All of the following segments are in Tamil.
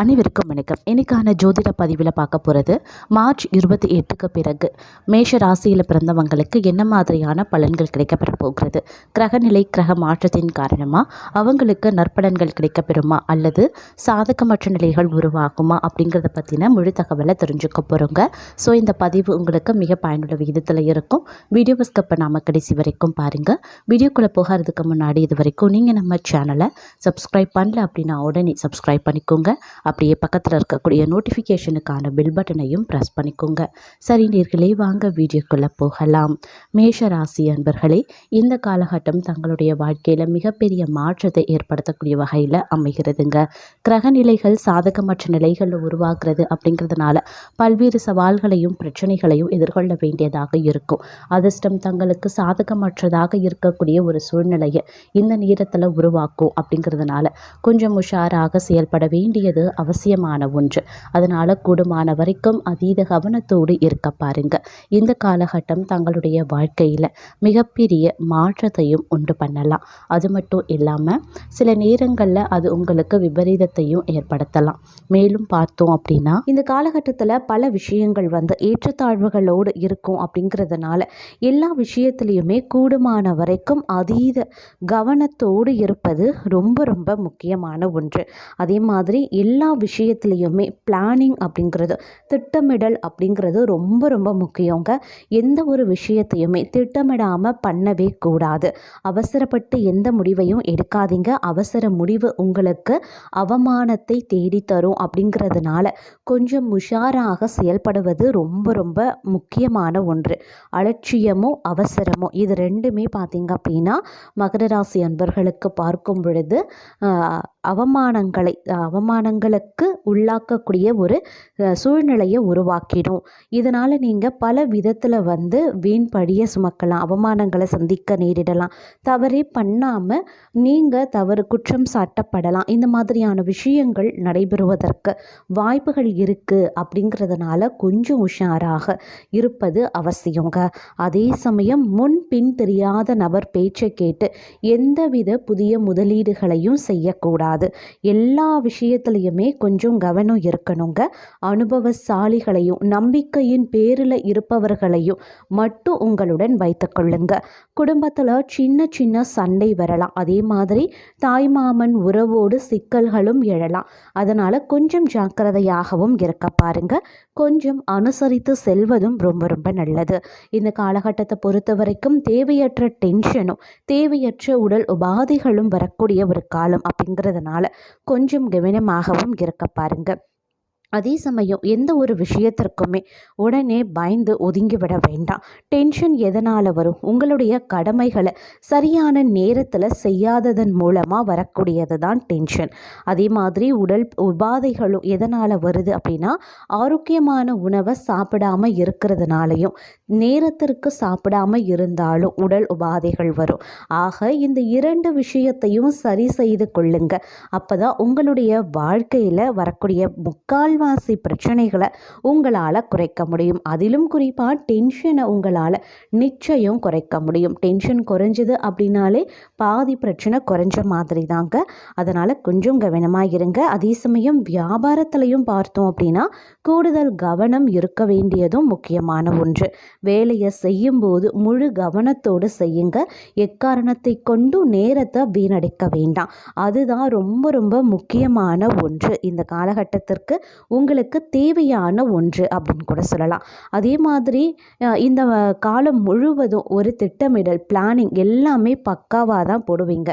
அனைவருக்கும் வணக்கம். இன்னைக்கான ஜோதிட பதிவில் பார்க்க போகிறது மார்ச் இருபத்தி எட்டுக்கு பிறகு மேஷ ராசியில் பிறந்தவங்களுக்கு என்ன மாதிரியான பலன்கள் கிடைக்கப்பெற போகிறது? கிரகநிலை கிரக மாற்றத்தின் காரணமாக அவங்களுக்கு நற்பலன்கள் கிடைக்கப்பெறுமா? அல்லது சாதகமற்ற நிலைகள் உருவாகுமா? அப்படிங்கிறத பற்றின முழு தகவலை தெரிஞ்சுக்க போகிறோங்க ஸோ இந்த பதிவு உங்களுக்கு மிக பயனுள்ள விகிதத்தில் இருக்கும். வீடியோ ஸ்கப்பை பண்ணாமல் கடைசி வரைக்கும் பாருங்கள் வீடியோக்குள்ளே போகிறதுக்கு முன்னாடி இது வரைக்கும் நீங்கள் நம்ம சேனலை சப்ஸ்கிரைப் பண்ணல அப்படின்னா உடனே சப்ஸ்கிரைப் பண்ணிக்கோங்க. அப்படியே பக்கத்தில் இருக்கக்கூடிய நோட்டிஃபிகேஷனுக்கான பில் பட்டனையும் ப்ரெஸ் பண்ணிக்கோங்க. சரி நீர்களே வாங்க வீடியோக்குள்ளே போகலாம். மேஷ ராசி அன்பர்களே இந்த காலகட்டம் தங்களுடைய வாழ்க்கையில் மிகப்பெரிய மாற்றத்தை ஏற்படுத்தக்கூடிய வகையில் அமைகிறதுங்க. கிரகநிலைகள் சாதகமற்ற நிலைகளில் உருவாகிறது அப்படிங்கிறதுனால பல்வேறு சவால்களையும் பிரச்சனைகளையும் எதிர்கொள்ள வேண்டியதாக இருக்கும். அதிர்ஷ்டம் தங்களுக்கு சாதகமற்றதாக இருக்கக்கூடிய ஒரு சூழ்நிலையை இந்த நேரத்தில் உருவாக்கும் அப்படிங்கிறதுனால கொஞ்சம் உஷாராக செயல்பட வேண்டியது அவசியமான ஒன்று. அதனால் கூடுமான வரைக்கும் அதீத கவனத்தோடு இருக்க பாருங்க. இந்த காலகட்டம் தங்களுடைய வாழ்க்கையில் மிகப்பெரிய மாற்றத்தையும் உண்டு பண்ணலாம். அது மட்டும் இல்லாமல் சில நேரங்களில் அது உங்களுக்கு விபரீதத்தையும் ஏற்படுத்தலாம். மேலும் பார்த்தோம் அப்படின்னா இந்த காலகட்டத்தில் பல விஷயங்கள் வந்து ஏற்றத்தாழ்வுகளோடு இருக்கும் அப்படிங்கிறதுனால எல்லா விஷயத்துலேயுமே கூடுமான வரைக்கும் அதீத கவனத்தோடு இருப்பது ரொம்ப ரொம்ப முக்கியமான ஒன்று. அதே மாதிரி எல்லா விஷயத்துலேயுமே பிளானிங் அப்படிங்கிறது திட்டமிடல் அப்படிங்கிறது ரொம்ப ரொம்ப முக்கியங்க. எந்த ஒரு விஷயத்தையுமே திட்டமிடாமல் பண்ணவே கூடாது. அவசரப்பட்டு எந்த முடிவையும் எடுக்காதீங்க. அவசர முடிவு உங்களுக்கு அவமானத்தை தேடித்தரும் அப்படிங்கிறதுனால கொஞ்சம் உஷாராக செயல்படுவது ரொம்ப ரொம்ப முக்கியமான ஒன்று. அலட்சியமோ அவசரமோ இது ரெண்டுமே பார்த்தீங்க அப்படின்னா மகர ராசி அன்பர்களுக்கு பார்க்கும் பொழுது அவமானங்களை அவமானங்களுக்கு உள்ளாக்கக்கூடிய ஒரு சூழ்நிலையை உருவாக்கிடும். இதனால் நீங்கள் பல விதத்தில் வந்து வீண் பழிய சுமக்கலாம் அவமானங்களை சந்திக்க நேரிடலாம். தவறே பண்ணாமல் நீங்கள் தவறு குற்றம் சாட்டப்படலாம். இந்த மாதிரியான விஷயங்கள் நடைபெறுவதற்கு வாய்ப்புகள் இருக்குது அப்படிங்கிறதுனால கொஞ்சம் உஷாராக இருப்பது அவசியங்க. அதே சமயம் முன் பின் தெரியாத நபர் பேச்சை கேட்டு எந்தவித புதிய முதலீடுகளையும் செய்யக்கூடாது. எல்லா விஷயத்துலையுமே கொஞ்சம் கவனம் இருக்கணுங்க. அனுபவசாலிகளையும் நம்பிக்கையின் பேரில் இருப்பவர்களையும் மட்டும் உங்களுடன் வைத்துக்கொள்ளுங்க குடும்பத்தில் சின்ன சின்ன சண்டை வரலாம். அதே மாதிரி தாய்மாமன் உறவோடு சிக்கல்களும் எழலாம். அதனால் கொஞ்சம் ஜாக்கிரதையாகவும் இருக்க பாருங்க. கொஞ்சம் அனுசரித்து செல்வதும் ரொம்ப ரொம்ப நல்லது. இந்த காலகட்டத்தை பொறுத்த வரைக்கும் தேவையற்ற டென்ஷனும் தேவையற்ற உடல் உபாதைகளும் வரக்கூடிய ஒரு காலம் அப்படிங்கிறதுனால கொஞ்சம் கவனமாகவும் இருக்க பாருங்க. அதே சமயம் எந்த ஒரு விஷயத்திற்குமே உடனே பயந்து ஒதுங்கிவிட வேண்டாம். டென்ஷன் எதனால் வரும்? உங்களுடைய கடமைகளை சரியான நேரத்தில் செய்யாததன் மூலமாக வரக்கூடியது தான் டென்ஷன் அதே மாதிரி உடல் உபாதைகளும் எதனால் வருது அப்படின்னா ஆரோக்கியமான உணவை சாப்பிடாம இருக்கிறதுனாலையும் நேரத்திற்கு சாப்பிடாம இருந்தாலும் உடல் உபாதைகள் வரும். ஆக இந்த இரண்டு விஷயத்தையும் சரி செய்து கொள்ளுங்க. அப்பதான் உங்களுடைய வாழ்க்கையில் வரக்கூடிய முக்கால் முக்கால்வாசி பிரச்சனைகளை உங்களால் குறைக்க முடியும். அதிலும் குறிப்பாக டென்ஷனை உங்களால் நிச்சயம் குறைக்க முடியும். டென்ஷன் குறைஞ்சது அப்படின்னாலே பாதி பிரச்சனை குறைஞ்ச மாதிரி தாங்க அதனால் கொஞ்சம் கவனமாக இருங்க. அதே சமயம் வியாபாரத்திலையும் பார்த்தோம் அப்படின்னா கூடுதல் கவனம் இருக்க வேண்டியதும் முக்கியமான ஒன்று. வேலையை செய்யும்போது முழு கவனத்தோடு செய்யுங்க. எக்காரணத்தை கொண்டு நேரத்தை வீணடிக்க வேண்டாம். அதுதான் ரொம்ப ரொம்ப முக்கியமான ஒன்று. இந்த காலகட்டத்திற்கு உங்களுக்கு தேவையான ஒன்று அப்படின்னு கூட சொல்லலாம். அதே மாதிரி இந்த காலம் முழுவதும் ஒரு திட்டமிடல் பிளானிங் எல்லாமே பக்காவாக தான் போடுவீங்க.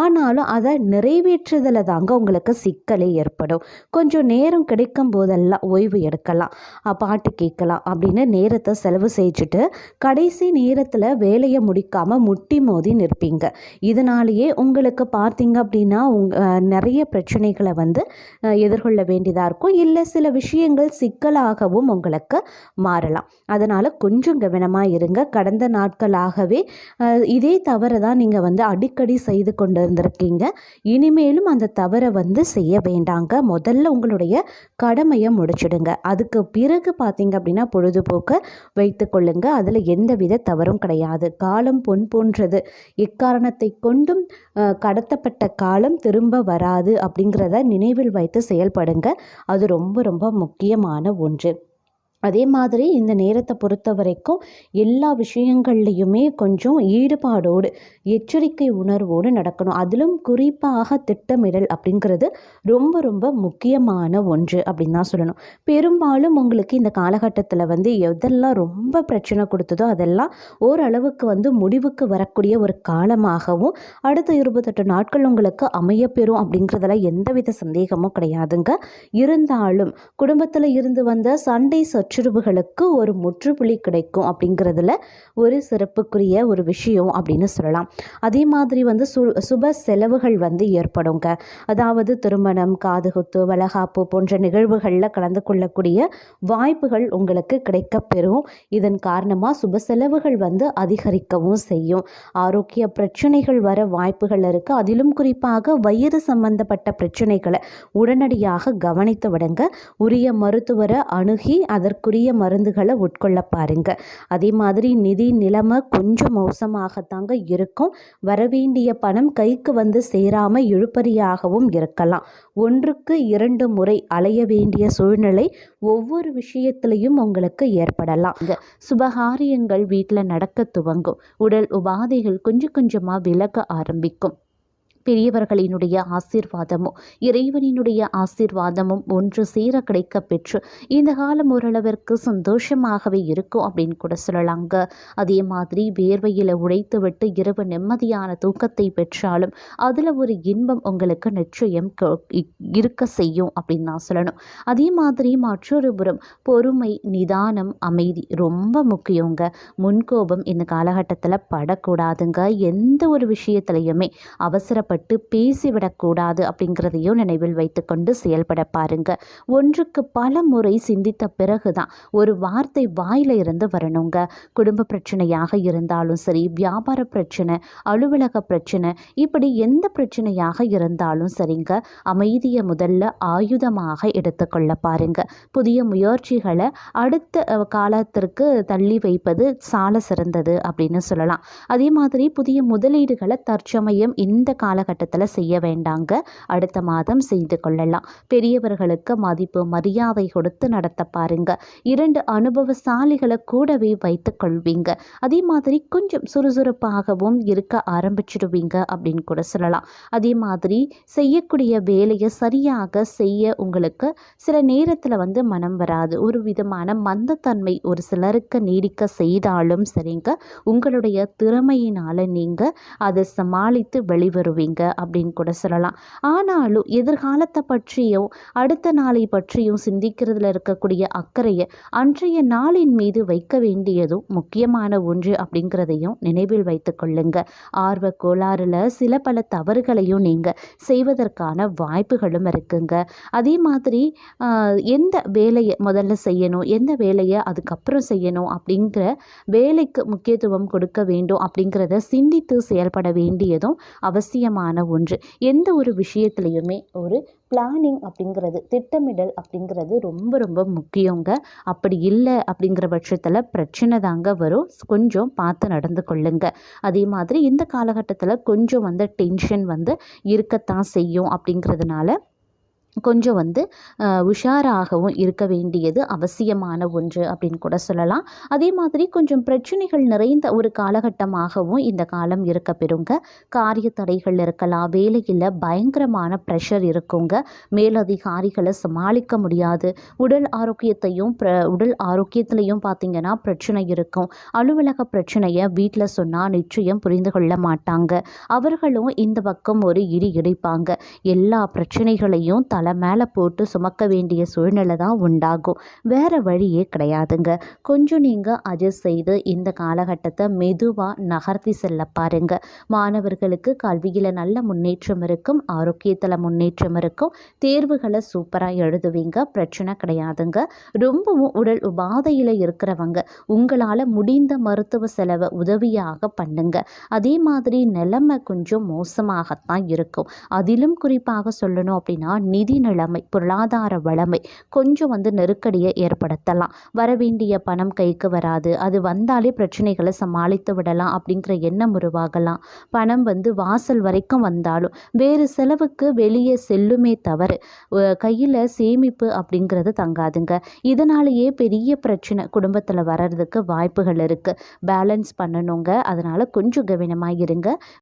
ஆனாலும் அதை நிறைவேற்றுதல தாங்க உங்களுக்கு சிக்கலே ஏற்படும். கொஞ்சம் நேரம் கிடைக்கும் போதெல்லாம் ஓய்வு எடுக்கலாம். பாட்டு கேட்கலாம் அப்படின்னு நேரத்தை செலவு செஞ்சுட்டு கடைசி நேரத்தில் வேலையை முடிக்காமல் முட்டி மோதி நிற்பீங்க. இதனாலேயே உங்களுக்கு பார்த்தீங்க அப்படின்னா உங் நிறைய பிரச்சனைகளை வந்து எதிர்கொள்ள வேண்டியதாக இருக்கும். இல்லை சில விஷயங்கள் சிக்கலாகவும் உங்களுக்கு மாறலாம். அதனால் கொஞ்சம் கவனமாக இருங்க. கடந்த நாட்களாகவே இதே தவறை தான் நீங்கள் வந்து அடிக்கடி செய்து கொண்டு இருந்திருக்கீங்க இனிமேலும் அந்த தவறை வந்து செய்ய வேண்டாங்க. முதல்ல உங்களுடைய கடமையை முடிச்சிடுங்க. அதுக்கு பிறகு பார்த்தீங்க அப்படின்னா பொழுதுபோக்க வைத்துக்கொள்ளுங்க அதில் எந்தவித தவறும் கிடையாது. காலம் பொன் போன்றது. எக்காரணத்தை கொண்டும் கடத்தப்பட்ட காலம் திரும்ப வராது அப்படிங்கிறத நினைவில் வைத்து செயல்படுங்க. அது ரொம்ப ரொம்ப முக்கியமான ஒன்று. அதே மாதிரி இந்த நேரத்தை பொறுத்த வரைக்கும் எல்லா விஷயங்கள்லையுமே கொஞ்சம் ஈடுபாடோடு எச்சரிக்கை உணர்வோடு நடக்கணும். அதிலும் குறிப்பாக திட்டமிடல் அப்படிங்கிறது ரொம்ப ரொம்ப முக்கியமான ஒன்று அப்படின்னு தான் சொல்லணும். பெரும்பாலும் உங்களுக்கு இந்த காலகட்டத்தில் வந்து எதெல்லாம் ரொம்ப பிரச்சனை கொடுத்ததோ அதெல்லாம் ஓரளவுக்கு வந்து முடிவுக்கு வரக்கூடிய ஒரு காலமாகவும் அடுத்த இருபத்தெட்டு நாட்கள் உங்களுக்கு அமையப்பெறும் அப்படிங்கிறதுல எந்தவித சந்தேகமும் கிடையாதுங்க. இருந்தாலும் குடும்பத்தில் இருந்து வந்த சண்டை சச்சுரவுகளுக்கு ஒரு முற்றுப்புள்ளி கிடைக்கும் அப்படிங்கிறதுல ஒரு சிறப்புக்குரிய ஒரு விஷயம் அப்படின்னு சொல்லலாம். அதே மாதிரி வந்து சு சுப செலவுகள் வந்து ஏற்படுங்க. அதாவது திருமணம் காதுகுத்து வளகாப்பு போன்ற நிகழ்வுகளில் கலந்து கொள்ளக்கூடிய வாய்ப்புகள் உங்களுக்கு கிடைக்கப்பெறும். இதன் காரணமாக சுப செலவுகள் வந்து அதிகரிக்கவும் செய்யும். ஆரோக்கிய பிரச்சனைகள் வர வாய்ப்புகள் இருக்குது அதிலும் குறிப்பாக வயிறு சம்பந்தப்பட்ட பிரச்சனைகளை உடனடியாக கவனித்து விடுங்க. உரிய மருத்துவரை அணுகி அதற்கு அதற்குரிய மருந்துகளை உட்கொள்ள பாருங்க. அதே மாதிரி நிதி நிலைமை கொஞ்சம் மோசமாகத்தாங்க இருக்கும். வரவேண்டிய பணம் கைக்கு வந்து சேராம இழுப்பறியாகவும் இருக்கலாம். ஒன்றுக்கு இரண்டு முறை அலைய வேண்டிய சூழ்நிலை ஒவ்வொரு விஷயத்திலையும் உங்களுக்கு ஏற்படலாம். சுபகாரியங்கள் வீட்டில் நடக்க துவங்கும். உடல் உபாதைகள் கொஞ்சம் கொஞ்சமாக விலக ஆரம்பிக்கும். பெரியவர்களினுடைய ஆசீர்வாதமும் இறைவனினுடைய ஆசீர்வாதமும் ஒன்று சேர கிடைக்க பெற்று இந்த காலம் ஓரளவிற்கு சந்தோஷமாகவே இருக்கும் அப்படின்னு கூட சொல்லலாங்க. அதே மாதிரி வேர்வையில் உழைத்துவிட்டு இரவு நிம்மதியான தூக்கத்தை பெற்றாலும் அதில் ஒரு இன்பம் உங்களுக்கு நிச்சயம் க- இ- இருக்க செய்யும் அப்படின்னு நான் சொல்லணும். அதே மாதிரி மற்றொரு புறம் பொறுமை நிதானம் அமைதி ரொம்ப முக்கியங்க. முன்கோபம் இந்த காலகட்டத்தில் படக்கூடாதுங்க. எந்த ஒரு விஷயத்துலையுமே அவசரப்பட்டு பேசிவிடக்கூடாது அப்படிங்கிறதையும் நினைவில் வைத்துக்கொண்டு செயல்பட பாருங்க. ஒன்றுக்கு பல முறை சிந்தித்த பிறகுதான் ஒரு வார்த்தை வாயில இருந்து வரணுங்க. குடும்ப பிரச்சனையாக இருந்தாலும் சரி வியாபார பிரச்சனை அலுவலக பிரச்சனை இப்படி எந்த பிரச்சனையாக இருந்தாலும் சரிங்க. அமைதியை முதல்ல ஆயுதமாக எடுத்துக்கொள்ள பாருங்க. புதிய முயற்சிகளை அடுத்த காலத்திற்கு தள்ளி வைப்பது சால சிறந்தது அப்படின்னு சொல்லலாம். அதே மாதிரி புதிய முதலீடுகளை தற்சமயம் இந்த கால காலகட்டத்தில் செய்ய வேண்டாங்க. அடுத்த மாதம் செய்து கொள்ளலாம். பெரியவர்களுக்கு மதிப்பு மரியாதை கொடுத்து நடத்த பாருங்க. இரண்டு அனுபவசாலிகளை கூடவே வைத்து கொள்வீங்க. அதே மாதிரி கொஞ்சம் சுறுசுறுப்பாகவும் இருக்க ஆரம்பிச்சிடுவீங்க அப்படின்னு கூட சொல்லலாம். அதே மாதிரி செய்யக்கூடிய வேலையை சரியாக செய்ய உங்களுக்கு சில நேரத்தில் வந்து மனம் வராது. ஒரு விதமான மந்தத்தன்மை ஒரு சிலருக்கு நீடிக்க செய்தாலும் சரிங்க. உங்களுடைய திறமையினால் நீங்கள் அதை சமாளித்து வெளிவருவீங்க. அப்படின்னு கூட சொல்லலாம். ஆனாலும் எதிர்காலத்தை பற்றியும் அடுத்த நாளை பற்றியும் சிந்திக்கிறதுல இருக்கக்கூடிய அக்கறையை அன்றைய நாளின் மீது வைக்க வேண்டியதும் முக்கியமான ஒன்று அப்படிங்கிறதையும் நினைவில் வைத்து கொள்ளுங்க. ஆர்வ கோளாறுல சில பல தவறுகளையும் நீங்கள் செய்வதற்கான வாய்ப்புகளும் இருக்குங்க. அதே மாதிரி எந்த வேலையை முதல்ல செய்யணும் எந்த வேலையை அதுக்கப்புறம் செய்யணும் அப்படிங்கிற வேலைக்கு முக்கியத்துவம் கொடுக்க வேண்டும் அப்படிங்கிறத சிந்தித்து செயல்பட வேண்டியதும் முக்கியமான ஒன்று. எந்த ஒரு விஷயத்துலையுமே ஒரு பிளானிங் அப்படிங்கிறது திட்டமிடல் அப்படிங்கிறது ரொம்ப ரொம்ப முக்கியங்க. அப்படி இல்லை அப்படிங்கிற பட்சத்தில் பிரச்சனை தாங்க வரும். கொஞ்சம் பார்த்து நடந்து கொள்ளுங்க. அதே மாதிரி இந்த காலகட்டத்தில் கொஞ்சம் வந்து டென்ஷன் வந்து இருக்கத்தான் செய்யும் அப்படிங்கிறதுனால கொஞ்சம் வந்து உஷாராகவும் இருக்க வேண்டியது அவசியமான ஒன்று அப்படின்னு கூட சொல்லலாம். அதே மாதிரி கொஞ்சம் பிரச்சனைகள் நிறைந்த ஒரு காலகட்டமாகவும் இந்த காலம் இருக்க பெறுங்க. காரிய தடைகள் இருக்கலாம் வேலையில் பயங்கரமான ப்ரெஷர் இருக்குங்க. மேலதிகாரிகளை சமாளிக்க முடியாது. உடல் ஆரோக்கியத்தையும் ப்ர உடல் ஆரோக்கியத்திலையும் பார்த்தீங்கன்னா பிரச்சனை இருக்கும். அலுவலக பிரச்சனையை வீட்டில் சொன்னால் நிச்சயம் புரிந்து கொள்ள மாட்டாங்க. அவர்களும் இந்த பக்கம் ஒரு இடி இடிப்பாங்க. எல்லா பிரச்சனைகளையும் த தலை மேலே போட்டு சுமக்க வேண்டிய சூழ்நிலை தான் உண்டாகும். வேறு வழியே கிடையாதுங்க. கொஞ்சம் நீங்கள் அட்ஜஸ்ட் செய்து இந்த காலகட்டத்தை மெதுவாக நகர்த்தி செல்ல பாருங்க. மாணவர்களுக்கு கல்வியில் நல்ல முன்னேற்றம் இருக்கும் ஆரோக்கியத்தில் முன்னேற்றம் இருக்கும். தேர்வுகளை சூப்பராக எழுதுவீங்க பிரச்சனை கிடையாதுங்க. ரொம்பவும் உடல் உபாதையில் இருக்கிறவங்க உங்களால் முடிந்த மருத்துவ செலவை உதவியாக பண்ணுங்க. அதே மாதிரி நிலைமை கொஞ்சம் மோசமாகத்தான் இருக்கும். அதிலும் குறிப்பாக சொல்லணும் அப்படின்னா நிதி நிலைமை பொருளாதார வளமை கொஞ்சம் வந்து நெருக்கடியை ஏற்படுத்தலாம். வரவேண்டிய பணம் கைக்கு வராது. அது வந்தாலே பிரச்சனைகளை சமாளித்து விடலாம் அப்படிங்கிற எண்ணம் உருவாகலாம். பணம் வந்து வாசல் வரைக்கும் வந்தாலும் வேறு செலவுக்கு வெளியே செல்லுமே தவறு. கையில் சேமிப்பு அப்படிங்கிறது தங்காதுங்க. இதனாலேயே பெரிய பிரச்சனை குடும்பத்தில் வர்றதுக்கு வாய்ப்புகள் இருக்குது பேலன்ஸ் பண்ணணுங்க. அதனால் கொஞ்சம் கவனமாக இருங்க.